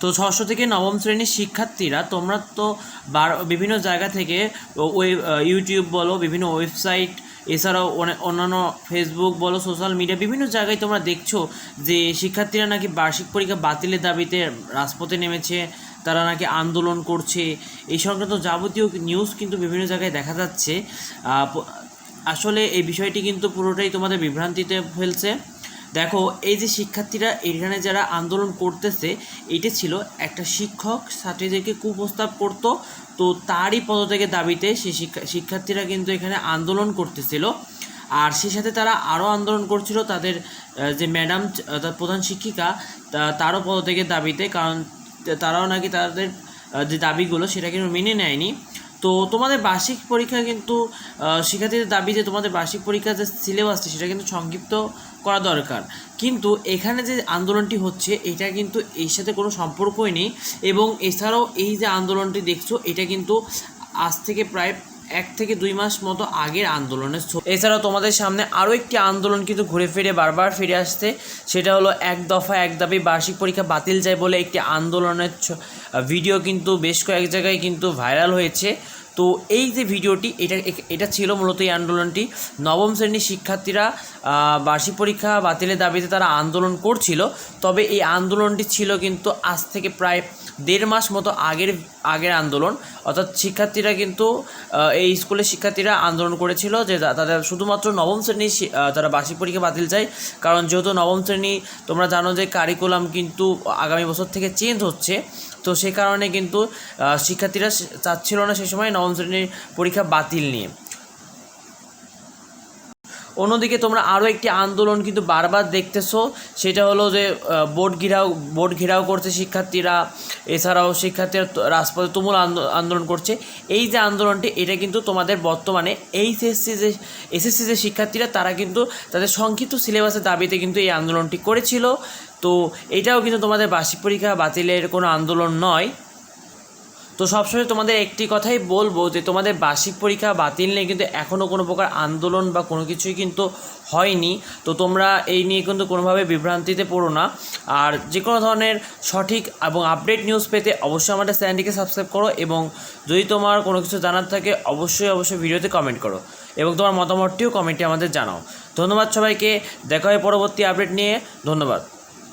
তো ষষ্ঠ থেকে নবম শ্রেণির শিক্ষার্থীরা, তোমরা তো বিভিন্ন জায়গা থেকে ওয়েব ইউটিউব বলো, বিভিন্ন ওয়েবসাইট, এছাড়াও অন্যান্য ফেসবুক বলো, সোশ্যাল মিডিয়া, বিভিন্ন জায়গায় তোমরা দেখছ যে শিক্ষার্থীরা নাকি বার্ষিক পরীক্ষা বাতিলের দাবিতে রাজপথে নেমেছে, তারা নাকি আন্দোলন করছে, এই সংক্রান্ত যাবতীয় নিউজ কিন্তু বিভিন্ন জায়গায় দেখা যাচ্ছে। আসলে এই বিষয়টি কিন্তু পুরোটাই তোমাদের বিভ্রান্তিতে ফেলছে। দেখো, এই যে শিক্ষার্থীরা এখানে যারা আন্দোলন করতেছে, এটা ছিল একটা শিক্ষক ছাত্রীদেরকে কুপ্রস্তাব করতো। তো তারই পদত্যাগের দাবিতে সেই শিক্ষা, শিক্ষার্থীরা কিন্তু এখানে আন্দোলন করতেছিল। আর সেই সাথে তারা আরও আন্দোলন করছিল তাদের যে ম্যাডাম, অর্থাৎ প্রধান শিক্ষিকা তারও পদত্যাগের দাবিতে। কারণ, তারাও নাকি তাদের যে দাবিগুলো, সেটা কিন্তু মেনে নেয়নি। তো তোমাদের বার্ষিক পরীক্ষা কিন্তু শিক্ষার্থীদের দাবি যে তোমাদের বার্ষিক পরীক্ষার যে সিলেবাসটি সেটা কিন্তু সংক্ষিপ্ত করা দরকার। কিন্তু এখানে যে আন্দোলনটি হচ্ছে, এটা কিন্তু এর সাথে কোনো সম্পর্কই নেই এবং এছাড়াও এই যে আন্দোলনটি দেখছ, এটা কিন্তু আজ থেকে প্রায় এক থেকে দুই মাস মতো আগের আন্দোলনের। এছাড়াও তোমাদের সামনে আরও একটি আন্দোলন কিন্তু ঘুরে ফিরে, বারবার ফিরে আসছে সেটা হলো এক দফা এক দাবি, বার্ষিক পরীক্ষা বাতিল যায় বলে একটি আন্দোলনের ভিডিও কিন্তু বেশ কয়েক জায়গায় কিন্তু ভাইরাল হয়েছে তো এই যে ভিডিওটি, এটা এটা ছিল মূলত এই আন্দোলনটি। নবম শ্রেণির শিক্ষার্থীরা বার্ষিক পরীক্ষা বাতিলের দাবিতে তারা আন্দোলন করছিল। তবে এই আন্দোলনটি ছিল কিন্তু আজ থেকে প্রায় দেড় মাস মতো আগের আগের আন্দোলন। অর্থাৎ শিক্ষার্থীরা কিন্তু এই স্কুলের শিক্ষার্থীরা আন্দোলন করেছিল যে তাদের শুধুমাত্র নবম শ্রেণির তারা বার্ষিক পরীক্ষা বাতিল চায়। কারণ যেহেতু নবম শ্রেণি, তোমরা জানো যে কারিকুলাম কিন্তু আগামী বছর থেকে চেঞ্জ হচ্ছে। তো সে কারণে কিন্তু শিক্ষার্থীরা চাচ্ছিল না সে সময় নবম শ্রেণির পরীক্ষা বাতিল নিয়ে। অন্যদিকে তোমরা আরও একটি আন্দোলন কিন্তু বারবার দেখতেছো, সেটা হলো যে বোর্ড ঘিরাও বোর্ড ঘেরাও করছে শিক্ষার্থীরা, এছাড়াও শিক্ষার্থীরা রাজপথে তুমুল আন্দো- আন্দোলন করছে। এই যে আন্দোলনটি, এটা কিন্তু তোমাদের বর্তমানে এইচএসসি যে, এসএসসি যে শিক্ষার্থীরা, তারা কিন্তু তাদের সংক্ষিপ্ত সিলেবাসের দাবিতে কিন্তু এই আন্দোলনটি করেছিল। তো এটাও কিন্তু তোমাদের বার্ষিক পরীক্ষা বাতিলের কোনো আন্দোলন নয়। তো সবসময় তোমাদের একটি কথাই বলব যে তোমাদের বার্ষিক পরীক্ষা বাতিল নিয়ে কিন্তু এখনও কোনো প্রকার আন্দোলন বা কোনো কিছুই কিন্তু হয়নি। তো তোমরা এই নিয়ে কিন্তু কোনোভাবে বিভ্রান্তিতে পড়ো না। আর যে কোনো ধরনের সঠিক এবং আপডেট নিউজ পেতে অবশ্যই আমাদের চ্যানেলটিকে সাবস্ক্রাইব করো এবং যদি তোমার কোনো কিছু জানার থাকে অবশ্যই অবশ্যই ভিডিওতে কমেন্ট করো এবং তোমার মতামতটিও কমেন্টে আমাদের জানাও। ধন্যবাদ সবাইকে। দেখা হয় পরবর্তী আপডেট নিয়ে। ধন্যবাদ।